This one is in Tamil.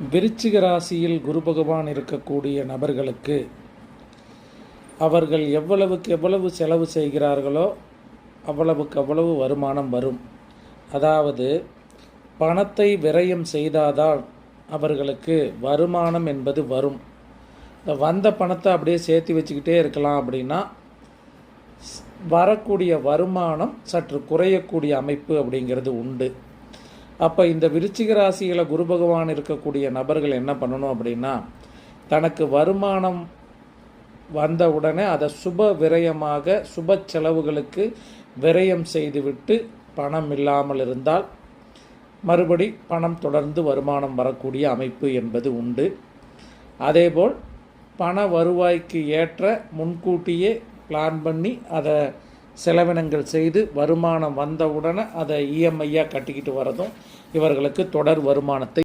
விருச்சிக ராசியில் குரு பகவான் இருக்கக்கூடிய நபர்களுக்கு அவர்கள் எவ்வளவுக்கு எவ்வளவு செலவு செய்கிறார்களோ அவ்வளவுக்கு அவ்வளவு வருமானம் வரும். அதாவது பணத்தை விரயம் செய்தாதான் அவர்களுக்கு வருமானம் என்பது வரும். வந்த பணத்தை அப்படியே சேர்த்து வச்சுக்கிட்டே இருக்கலாம் அப்படின்னா வரக்கூடிய வருமானம் சற்று குறையக்கூடிய அமைப்பு அப்படிங்கிறது உண்டு. அப்போ இந்த விருச்சிக ராசியில் குரு பகவான் இருக்கக்கூடிய நபர்கள் என்ன பண்ணணும் அப்படின்னா தனக்கு வருமானம் வந்த உடனே அதை சுப விரயமாக சுப செலவுகளுக்கு விரயம் செய்துவிட்டு பணம் இல்லாமல் இருந்தால் மறுபடி பணம் தொடர்ந்து வருமானம் வரக்கூடிய அமைப்பு என்பது உண்டு. அதேபோல் பண வருவாய்க்கு ஏற்ற முன்கூட்டியே பிளான் பண்ணி அதை செலவினங்கள் செய்து வருமானம் வந்தவுடனே அதை இஎம்ஐயாக கட்டிக்கிட்டு வரதும் இவர்களுக்கு தொடர் வருமானத்தை